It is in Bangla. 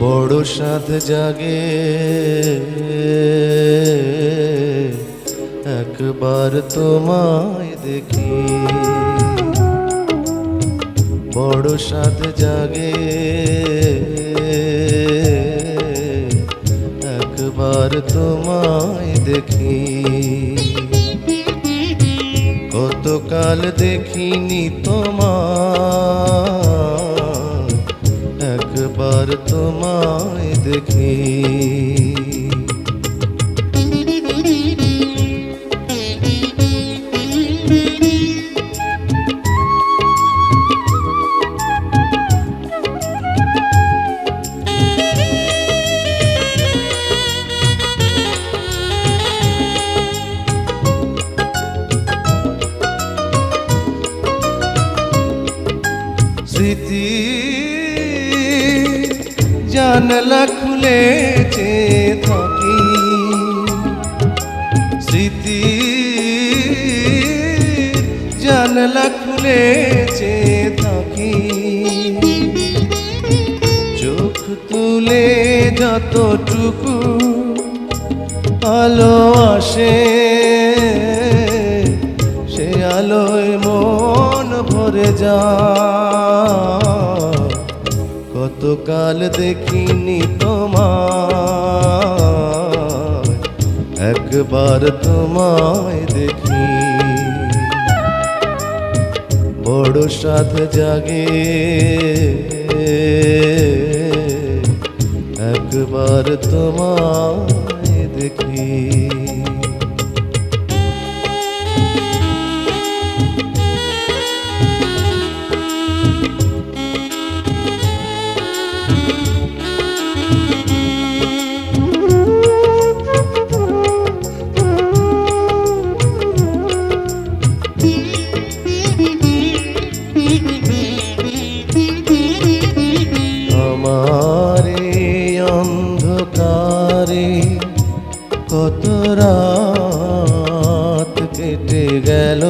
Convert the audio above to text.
বড় সাধ জাগে। একবার তোমায় দেখি। বড় সাধ জাগে। একবার তোমায় দেখি। কতকাল দেখিনি তোমার একবার তোমায় দেখি। স্মৃতি জানলা খুলে চেয়ে থাকি। স্মৃতি জানলা খুলে চেয়ে থাকি। চোখ তুলে যতটুকু আলো আসে, সে আলোয় মন ভরে যা কতকাল দেখিনি তোমায় একবার তোমায় দেখি। বড় সাথ জাগে একবার তোমায় দেখি। অন্ধকারে কত রাত কেটে গেল।